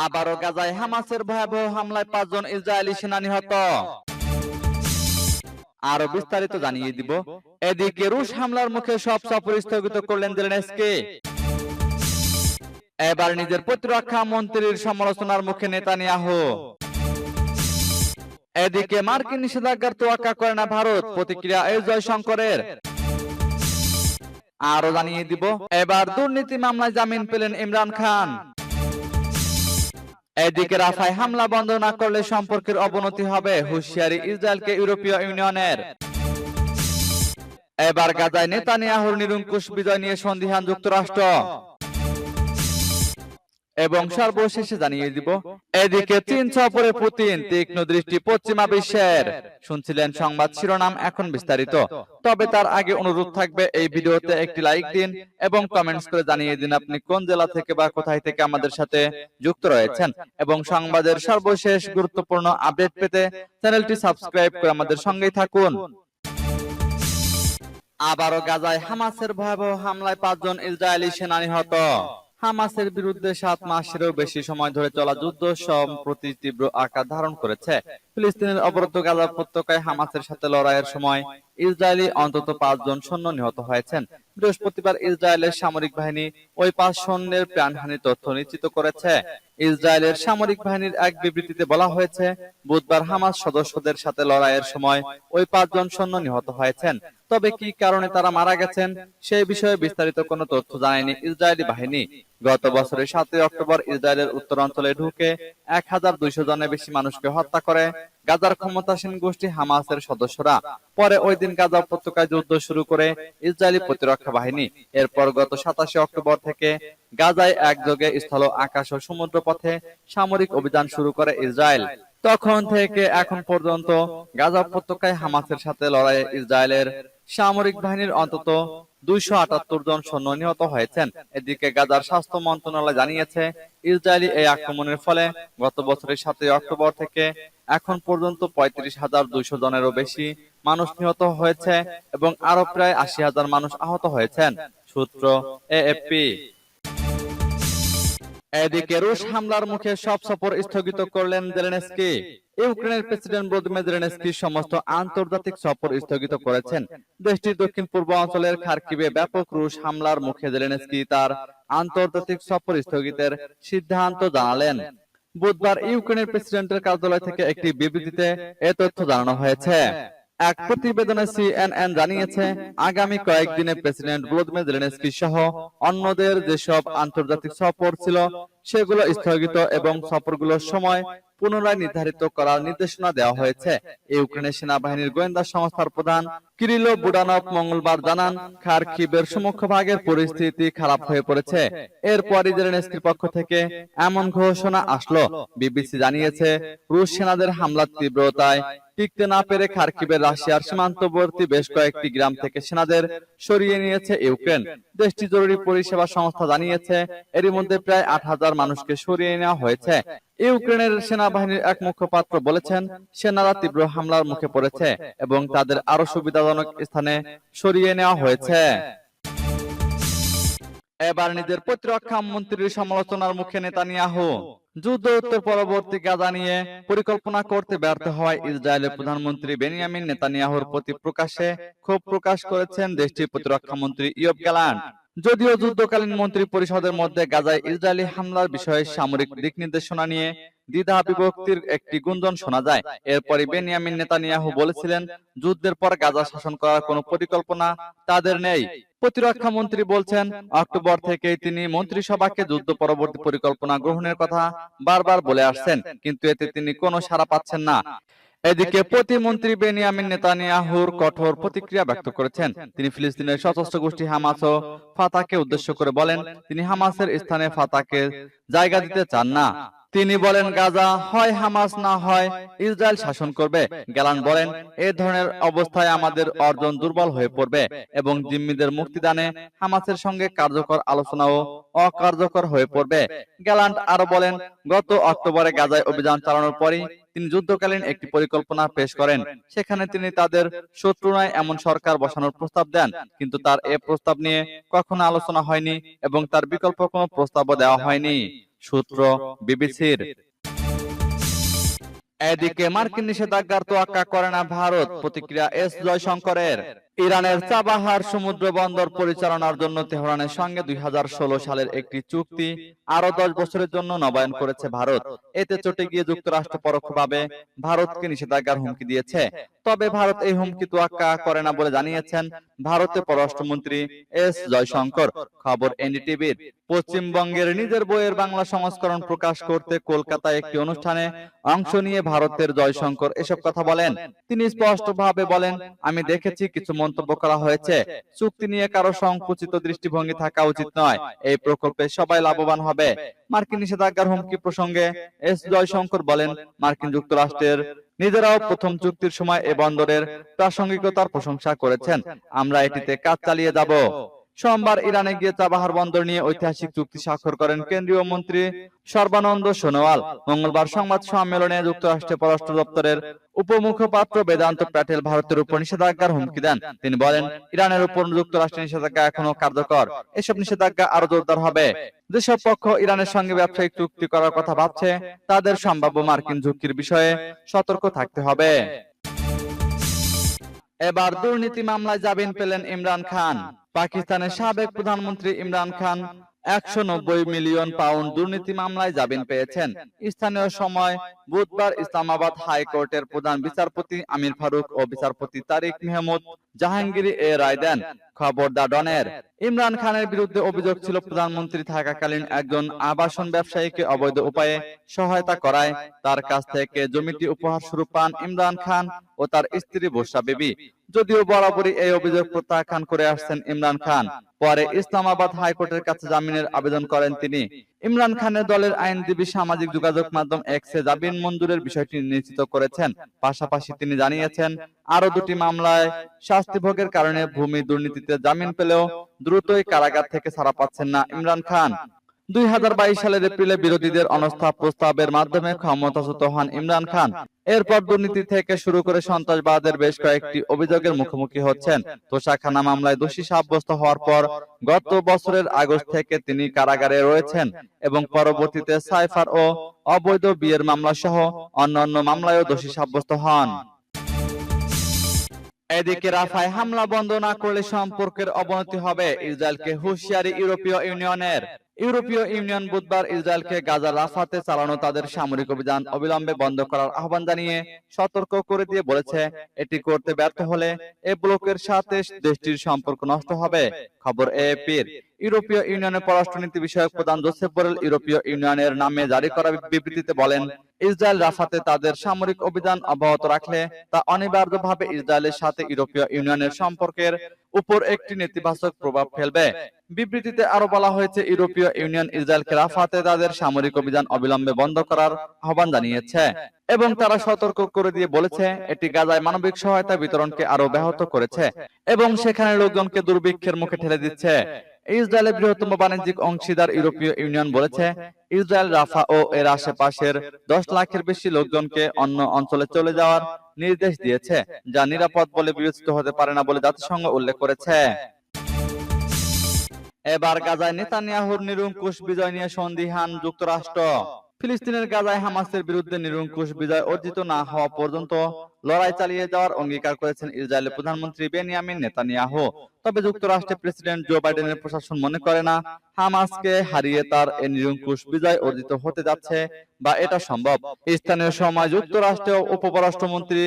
আবারও গাজায় হামাসের ভয়াবহ হামলায় পাঁচজন ইসরায়েলি সেনা নিহত আরও বিস্তারিত জানিয়ে দিব। এদিকে রুশ হামলার মুখে সব সফর স্থগিত করলেন জেলেনস্কি। এবার নিজের প্রতিরক্ষা মন্ত্রীর সমালোচনার মুখে নেতানিয়াহু। এদিকে মার্কিন নিষেধাজ্ঞার তোয়াক্কা করে না ভারত, প্রতিক্রিয়া এই জয়শঙ্করের। আরও জানিয়ে দিব, এবার দুর্নীতি মামলায় জামিন পেলেন ইমরান খান। এদিকে রাফায় হামলা বন্ধ না করলে সম্পর্কের অবনতি হবে হুঁশিয়ারি ইসরায়েলকে ইউরোপীয় ইউনিয়নের। এবার গাজায় নেতানিয়াহুর নিরঙ্কুশ বিজয় নিয়ে সন্দিহান যুক্তরাষ্ট্র। এবং সর্বশেষে জানিয়ে দিব এদিকে চীন সফরে পুতিন তীক্ষ্ণ দৃষ্টি পশ্চিমা বিশ্বের। শুনছিলেন সংবাদ শিরোনাম এখন বিস্তারিত। তবে তার আগে অনুরোধ থাকবে এই ভিডিওতে একটি লাইক দিন এবং কমেন্টস করে জানিয়ে দিন আপনি কোন জেলা থেকে বা কোথায় থেকে আমাদের সাথে যুক্ত রয়েছেন। এবং সংবাদের সর্বশেষ গুরুত্বপূর্ণ আপডেট পেতে চ্যানেলটি সাবস্ক্রাইব করে আমাদের সঙ্গেই থাকুন। আবারও গাজায় হামাসের ভয়াবহ হামলায় পাঁচজন ইসরায়েলি সেনা নিহত হামাসের বিরুদ্ধে সাত মাসেরও বেশি সময় ধরে চলা যুদ্ধ সম্প্রতি তীব্র আকার ধারণ করেছে। ফিলিস্তিনের অবরুদ্ধ গাজা উপত্যকায় হামাসের সাথে লড়াইয়ের সময় ইসরায়েলি অন্তত পাঁচজন সৈন্য নিহত হয়েছেন। বৃহস্পতিবার ইসরায়েলের সামরিক বাহিনী ওই পাঁচ সৈন্যের প্রাণহানির তথ্য নিশ্চিত করেছে। ইসরায়েলের সামরিক বাহিনীর এক বিবৃতিতে বলা হয়েছে, বুধবার হামাস সদস্যদের সাথে লড়াইয়ের সময় ওই পাঁচজন সৈন্য নিহত হয়েছেন। তবে কি কারণে তারা মারা গেছেন সেই বিষয়ে বিস্তারিত কোনো তথ্য জানায়নি ইসরায়েলি বাহিনী। গত বছরের সাতই অক্টোবর ইসরায়েলের উত্তরাঞ্চলে ঢুকে এক হাজার দুইশো জনের বেশি মানুষকে হত্যা করে গাজার ক্ষমতাসীন গোষ্ঠী হামাসের সদস্যরা। পরে ওই দিন গাজা উপত্যকায় যুদ্ধ শুরু করে ইসরায়েলি প্রতিরক্ষা বাহিনী। এরপর গত সাতাশে অক্টোবর থেকে গাজায় একযোগে স্থল, আকাশ ও সমুদ্র পথে সামরিক অভিযান শুরু করে ইসরায়েল। তখন থেকে এখন পর্যন্ত গাজা উপত্যকায় হামাসের সাথে লড়াইয়ে ইসরায়েলের সামরিক বাহিনীর অন্তত দুইশো আটাত্তর জন সৈন্য নিহত হয়েছেন। এদিকে গাজার স্বাস্থ্য মন্ত্রণালয় জানিয়েছে, ইসরায়েলি এই আক্রমণের ফলে গত বছরের সাতই অক্টোবর থেকে এখন পর্যন্ত পঁয়ত্রিশ হাজার দুইশো জনেরও বেশি মানুষ নিহত হয়েছে এবং আরও প্রায় আশি হাজার মানুষ আহত হয়েছেন, সূত্র এএফপি। এদিকে রুশ হামলার মুখে সব সফর স্থগিত করলেন জেলেনস্কি। ইউক্রেনের প্রেসিডেন্ট ভলোদিমির জেলেনস্কি সমস্ত আন্তর্জাতিক সফর স্থগিত করেছেন। দেশটির দক্ষিণ পূর্ব অঞ্চলের খার্কিবে ব্যাপক রুশ হামলার মুখে জেলেনস্কি তার আন্তর্জাতিক সফর স্থগিতের সিদ্ধান্ত জানালেন। বুধবার ইউক্রেনের প্রেসিডেন্টের কার্যালয় থেকে একটি বিবৃতিতে এ তথ্য জানানো হয়েছে। এক প্রতিবেদনে সিএনএন জানিয়েছে, আগামী কয়েকদিনে প্রেসিডেন্ট ভলোদিমির জেলেনস্কি সহ অন্যদের যেসব আন্তর্জাতিক সফর ছিল, সেগুলো স্থগিত এবং সফরগুলোর সময় পুনরায় নির্ধারিত করার নির্দেশনা দেওয়া হয়েছে। ইউক্রেনের সেনাবাহিনীর গোয়েন্দা সংস্থার প্রধান কিরিলো বুডানভ মঙ্গলবার জানান খারকিবের সম্মুখভাগের পরিস্থিতি খারাপ হয়ে পড়েছে। এরপরই জেলেনস্কির পক্ষ থেকে এমন ঘোষণা আসলো। বিবিসি জানিয়েছে, রুশ সেনাদের হামলার তীব্রতায় টিকতে না পেরে খার্কিবের রাশিয়ার সীমান্তবর্তী বেশ কয়েকটি গ্রাম থেকে সেনাদের সরিয়ে নিয়েছে ইউক্রেন। দেশটি জরুরি পরিষেবা সংস্থা জানিয়েছে, এরই মধ্যে প্রায় আট হাজার মানুষকে সরিয়ে নেওয়া হয়েছে। ইউক্রেনের সেনাবাহিনীর এক মুখপাত্র বলেছেন, সেনারা তীব্র হামলার মুখে পড়েছে এবং তাদের আরও সুবিধাজনক স্থানে সরিয়ে নেওয়া হয়েছে। এবার নিজের প্রতিরক্ষা মন্ত্রীর সমালোচনার মুখে নেতানিয়াহু যুদ্ধ উত্তর পরবর্তী গাজা নিয়ে পরিকল্পনা করতে ব্যর্থ হয়। ইসরায়েলের প্রধানমন্ত্রী বেনিয়ামিন নেতানিয়াহুর প্রতি প্রকাশে ক্ষোভ প্রকাশ করেছেন দেশটির প্রতিরক্ষা মন্ত্রী ইয়ব গ্যালান্ট যদিও যুদ্ধকালীন মন্ত্রী পরিষদের মধ্যে গাজায় ইসরায়েলি হামলার বিষয়ে সামরিক দিক নির্দেশনা নিয়ে দ্বিধা বিভক্তির একটি গুঞ্জন শোনা যায়। এরপরই বেনিয়ামিন নেতানিয়াহু বলেছিলেন, যুদ্ধের পর গাজা শাসন করার কোনো পরিকল্পনা তাদের নেই। প্রতিরক্ষা মন্ত্রী বলছেন, অক্টোবর থেকে তিনি মন্ত্রিসভাকে যুদ্ধ পরবর্তী পরিকল্পনা গ্রহণের কথা বারবার বলে আসছেন, কিন্তু এতে তিনি কোনো সাড়া পাচ্ছেন না। এদিকে প্রতিমন্ত্রী বেনিয়ামিন নেতানিয়াহুর কঠোর প্রতিক্রিয়া ব্যক্ত করেছেন। তিনি ফিলিস্তিনের সশস্ত্র গোষ্ঠী হামাস ও ফাতাকে উদ্দেশ্য করে বলেন তিনি হামাসের স্থানে ফাতাকে জায়গা দিতে চান না। তিনি বলেন গাজা হয় হামাস না হয় ইসরায়েল শাসন করবে। গ্যালান বলেন এই ধরনের অবস্থায় আমাদের অর্জন দুর্বল হয়ে পড়বে এবং জিম্মিদের মুক্তিদানে হামাসের সঙ্গে কার্যকর আলোচনাও অকার্যকর হয়ে পড়বে। গ্যালান্ট আরও বলেন গত অক্টোবরে গাজায় অভিযান চালানোর পরই তিনি যুদ্ধকালীন একটি পরিকল্পনা পেশ করেন। সেখানে তিনি তাদের শত্রু নয়, এমন সরকার বসানোর প্রস্তাব দেন। কিন্তু তার এ প্রস্তাব নিয়ে কখনো আলোচনা হয়নি এবং তার বিকল্প কোনো প্রস্তাবও দেওয়া হয়নি। সূত্র বিবিসির। এদিকে মার্কিন নিষেধাজ্ঞার তোয়াক্কা করে না ভারত, প্রতিক্রিয়া এস জয়শঙ্করের। ইরানের চাবাহার সমুদ্র বন্দর পরিচালনার জন্য তেহরানের সঙ্গে দুই সালের একটি চুক্তি আরও দশ বছরের জন্য নবায়ন করেছে ভারত। এতে চটে গিয়ে যুক্তরাষ্ট্র পরোক্ষভাবে ভারতকে নিষেধাজ্ঞার হুমকি দিয়েছে। তবে ভারত এই হুমকি তোয়াক্কা করে না বলে জানিয়েছেন ভারতের পররাষ্ট্রমন্ত্রী এস জয়শঙ্কর। খবর এনডিটিভির পশ্চিমবঙ্গের নিজের বইয়ের বাংলা সংস্করণ প্রকাশ করতে কলকাতায় একটি অনুষ্ঠানে অংশ নিয়ে ভারতের জয়শঙ্কর এসব কথা বলেন। তিনি স্পষ্টভাবে বলেন। আমি দেখেছি কিছু মন্তব্য করা হয়েছে। চুক্তি নিয়ে কারও সংকুচিত দৃষ্টিভঙ্গি থাকা উচিত নয়। এই প্রকল্পে সবাই লাভবান হবে। মার্কিন নিষেধাজ্ঞার হুমকি প্রসঙ্গে এস জয়শঙ্কর বলেন, মার্কিন যুক্তরাষ্ট্রের নিজেরাও প্রথম চুক্তির সময় এ বন্দরের প্রাসঙ্গিকতার প্রশংসা করেছেন। আমরা এটিতে কাজ চালিয়ে যাব। সোমবার ইরানে গিয়ে চাবাহার বন্দর নিয়ে ঐতিহাসিক চুক্তি স্বাক্ষর করেন কেন্দ্রীয় মন্ত্রী সর্বানন্দ সোনোয়াল। মঙ্গলবার সংবাদ সম্মেলনে যুক্তরাষ্ট্রের পররাষ্ট্র দপ্তরের উপমুখপাত্র বেদান্ত প্যাটেল ভারতের উপর নিষেধাজ্ঞার হুমকি দেন। তিনি বলেন, ইরানের উপর যুক্তরাষ্ট্রের নিষেধাজ্ঞা এখনও কার্যকর। এসব নিষেধাজ্ঞা আরও জোরদার হবে। যেসব পক্ষ ইরানের সঙ্গে ব্যবসায়িক চুক্তি করার কথা ভাবছে, তাদের সম্ভাব্য মার্কিন ঝুঁকির বিষয়ে সতর্ক থাকতে হবে। এবার দুর্নীতি মামলায় জামিন পেলেন ইমরান খান। পাকিস্তানের সাবেক প্রধানমন্ত্রী ইমরান খান একশো নব্বই মিলিয়ন পাউন্ড দুর্নীতি মামলায় জামিন পেয়েছেন। স্থানীয় সময় বুধবার ইসলামাবাদ হাইকোর্টের প্রধান বিচারপতি আমির ফারুক ও বিচারপতি তারিক মেহমুদ জাহাঙ্গীর এ রায় দেন। খবর দা ডনের ইমরান খানের বিরুদ্ধে অভিযোগ ছিল প্রধানমন্ত্রী থাকাকালীন একজন আবাসন ব্যবসায়ীকে অবৈধ উপায়ে সহায়তা করায়। তার কাছ থেকে জমিটি উপহার স্বরূপ পান ইমরান খান ও তার স্ত্রী বর্ষা বিবি। যদিও বরাবরই এই অভিযোগ প্রত্যাখ্যান করে আসছেন ইমরান খান। পরে ইসলামাবাদ হাইকোর্টের কাছে জামিনের আবেদন করেন তিনি। ইমরান খানের দলের আইনজীবী সামাজিক যোগাযোগ মাধ্যম এক্সে জামিন মঞ্জুরের বিষয়টি নিশ্চিত করেছেন। পাশাপাশি তিনি জানিয়েছেন আরও দুটি মামলায় শাস্তি ভোগের কারণে ভূমি দুর্নীতিতে জামিন পেলেও দ্রুতই কারাগার থেকে ছাড়া পাচ্ছেন না ইমরান খান। দুই হাজার বাইশ সালের এপ্রিলে বিরোধীদের অনাস্থা প্রস্তাবের মাধ্যমে ক্ষমতাচ্যুত হন ইমরান খান। এরপর দুর্নীতি থেকে শুরু করে সন্ত্রাসবাদের বেশ কয়েকটি অভিযোগের মুখোমুখি হচ্ছেন। তোষাখানা মামলায় দোষী সাব্যস্ত হওয়ার পর গত বছরের আগস্ট থেকে তিনি কারাগারে রয়েছেন এবং পরবর্তীতে সাইফার ও অবৈধ বিয়ের মামলা সহ অন্যান্য মামলায়ও দোষী সাব্যস্ত হন। এদিকে রাফায় হামলা বন্ধ না করলে সম্পর্কের অবনতি হবে। ইসরায়েলকে হুঁশিয়ারি ইউরোপীয় ইউনিয়নের। ইউরোপীয় ইউনিয়ন বুধবার ইসরায়েলকে গাজা রাফাতে চালানো তাদের সামরিক অভিযান অবিলম্বে বন্ধ করার আহ্বান জানিয়ে সতর্ক করে দিয়ে বলেছে, এটি করতে ব্যর্থ হলে এ ব্লকের সাথে দেশটির সম্পর্ক নষ্ট হবে। খবর এপির ইউরোপীয় ইউনিয়নের পররাষ্ট্রনীতি বিষয়ক প্রধান জোসেফ বোরেল ইউরোপীয় ইউনিয়নের নামে জারি করা বিবৃতিতে বলেন, ইসরায়েল রাফাতে তাদের সামরিক অভিযান অব্যাহত রাখলে তা অনিবার্যভাবে ইসরায়েলের সাথে ইউরোপীয় ইউনিয়নের সম্পর্কের উপর একটি নেতিবাচক প্রভাব ফেলবে। বিবৃতিতে আরও বলা হয়েছে, ইউরোপীয় ইউনিয়ন ইসরায়েলকে রাফাতে তাদের সামরিক অভিযান অবিলম্বে বন্ধ করার আহ্বান জানিয়েছে এবং তারা সতর্ক করে দিয়ে বলেছে, এটি গাজায় মানবিক সহায়তা বিতরণকে আরও ব্যাহত করেছে এবং সেখানে লোকজনকে দুর্ভিক্ষের মুখে ঠেলে দিচ্ছে। ইসরায়েলের বৃহত্তম বাণিজ্যিক অংশীদার ইউরোপীয় ইউনিয়ন বলেছে, ইসরায়েল, রাফা ও এর আশেপাশের দশ লাখের বেশি লোকজনকে অন্য অঞ্চলে চলে যাওয়ার নির্দেশ দিয়েছে, যা নিরাপদ বলে বিবেচিত হতে পারে না বলে জাতিসংঘ উল্লেখ করেছে। এবার গাজায় নেতানিয়াহুর নিরঙ্কুশ বিজয় নিয়ে সন্দিহান যুক্তরাষ্ট্র। ফিলিস্তিনের গাজায় হামাসের বিরুদ্ধে নিরঙ্কুশ বিজয় অর্জিত না হওয়া পর্যন্ত লড়াই চালিয়ে যাওয়ার অঙ্গীকার করেছেন ইসরায়েলের প্রধানমন্ত্রী বেনিয়ামিন নেতানিয়াহু। তবে যুক্তরাষ্ট্রের প্রেসিডেন্ট জো বাইডেনের প্রশাসন মনে করে না হামাসকে হারিয়ে তার এই নিরঙ্কুশ বিজয় অর্জিত হতে যাচ্ছে বা এটা সম্ভব। স্থানীয় সময় যুক্তরাষ্ট্রের উপপরাষ্ট্রমন্ত্রী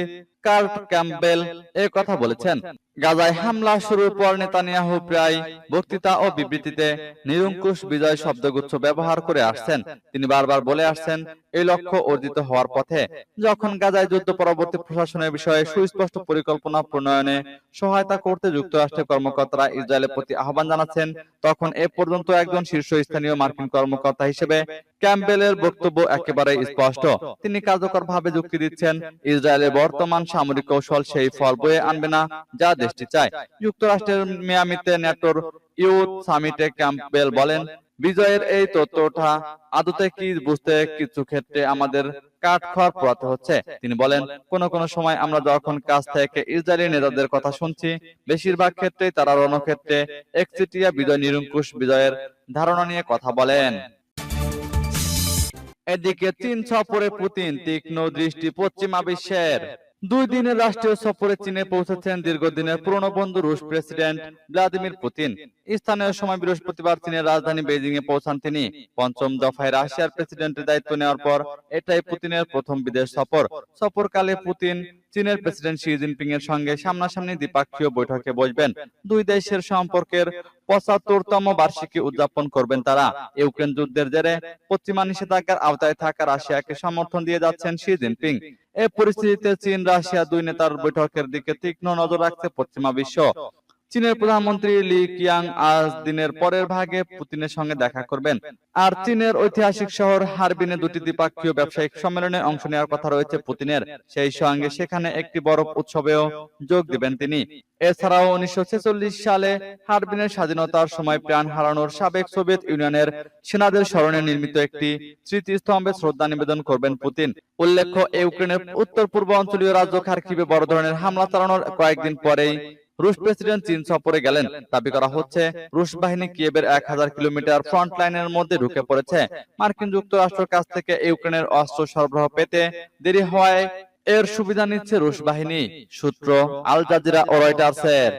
কার্ট ক্যাম্পবেল এ কথা বলেছেন। গাজায় হামলা শুরুর পর নেতানিয়াহু প্রায় বক্তৃতা ও বিবৃতিতে নিরঙ্কুশ বিজয় শব্দগুচ্ছ ব্যবহার করে আসছেন। তিনি বারবার বলে আসছেন এই লক্ষ্য অর্জিত হওয়ার পথে যখন গাজায় যুদ্ধ পরবর্তী প্রশাসনের বিষয়ে সুস্পষ্ট পরিকল্পনা প্রণয়নে সহায়তা করতে যুক্তরাষ্ট্রের কর্মকর্তারা ইসরায়েলের প্রতি আহ্বান জানাচ্ছেন। তখন এ পর্যন্ত একজন শীর্ষস্থানীয় মার্কিন কর্মকর্তা হিসেবে ক্যাম্পবেলের বক্তব্য একেবারে স্পষ্ট তিনি কার্যকরভাবে যুক্তি দিচ্ছেন ইসরায়েলের বর্তমান সামরিক কৌশল সেই ফল বয়ে আনবে না যা দেশটি চায়। যুক্তরাষ্ট্রের মিয়ামিতে ন্যাটোর ইউথ সামিটে ক্যাম্পবেল বলেন, বিজয়ের এই তত্ত্বটা আদতে কি বুঝতে কিছু ক্ষেত্রে আমাদের কাঠখড় পোড়াতে হচ্ছে। তিনি বলেন, কোন কোন সময় আমরা যখন কাছ থেকে ইসরায়েলি নেতাদের কথা শুনছি, বেশিরভাগ ক্ষেত্রেই তারা রণক্ষেত্রে একচেটিয়া বিজয় নিরঙ্কুশ বিজয়ের ধারণা নিয়ে কথা বলেন। এদিকে চীন সফরে পুতিন তীক্ষ্ণ দৃষ্টি পশ্চিমা বিশ্বের। দুই দিনের রাষ্ট্রীয় সফরে চীনে পৌঁছেছেন দীর্ঘদিনের পুরনো বন্ধু রুশ প্রেসিডেন্ট ভ্লাদিমির পুতিন। স্থানীয় সময় বৃহস্পতিবার চীনের রাজধানী বেজিং এ পৌঁছান তিনি। পঞ্চম দফায় রাশিয়ার প্রেসিডেন্টের দায়িত্ব নেওয়ার পর এটাই পুতিনের প্রথম বিদেশ সফর। সফরকালে পুতিন চীনের প্রেসিডেন্ট শি জিনপিং এর সঙ্গে সামনাসামনি দ্বিপাক্ষীয় বৈঠকে বসবেন। দুই দেশের সম্পর্কের পঁচাত্তরতম বার্ষিকী উদযাপন করবেন তারা। ইউক্রেন যুদ্ধের জেরে পশ্চিমা নিষেধাজ্ঞার আওতায় থাকা রাশিয়াকে সমর্থন দিয়ে যাচ্ছেন শি জিনপিং। এ পরিস্থিতিতে চীন রাশিয়া দুই নেতার বৈঠকের দিকে তীক্ষ্ণ নজর রাখছে পশ্চিমা বিশ্ব। চীনের প্রধানমন্ত্রী লি কিয়াং আজ দিনের পরের ভাগে পুতিনের সঙ্গে দেখা করবেন। আর চীনের ঐতিহাসিক শহর হারবিনে দুটি দ্বিপাক্ষীয় ব্যবসায়িক সম্মেলনে অংশ নেওয়ার কথা রয়েছে পুতিনের। সেই সঙ্গে সেখানে একটি বরফ উৎসবেও যোগ দিবেন তিনি। এছাড়াও উনিশশো সালে হারবিনের স্বাধীনতার সময় প্রাণ হারানোর সাবেক সোভিয়েত ইউনিয়নের সেনাদের স্মরণে নির্মিত একটি স্মৃতিস্তম্ভে শ্রদ্ধা নিবেদন করবেন পুতিন। উল্লেখ্য ইউক্রেনের উত্তর পূর্ব অঞ্চলীয় রাজ্য খার্কিভে বড় ধরনের হামলা চালানোর কয়েকদিন পরেই রুশ প্রেসিডেন্ট চীন সফরে গেলেন। দাবি করা হচ্ছে রুশ বাহিনী কিয়েবের এক হাজার কিলোমিটার ফ্রন্ট লাইনের মধ্যে ঢুকে পড়েছে। মার্কিন যুক্তরাষ্ট্রের কাছ থেকে ইউক্রেনের অস্ত্র সরবরাহ পেতে দেরি হওয়ায় এর সুবিধা নিচ্ছে রুশ বাহিনী সূত্র আল জাজিরা ও রয়টার্সের।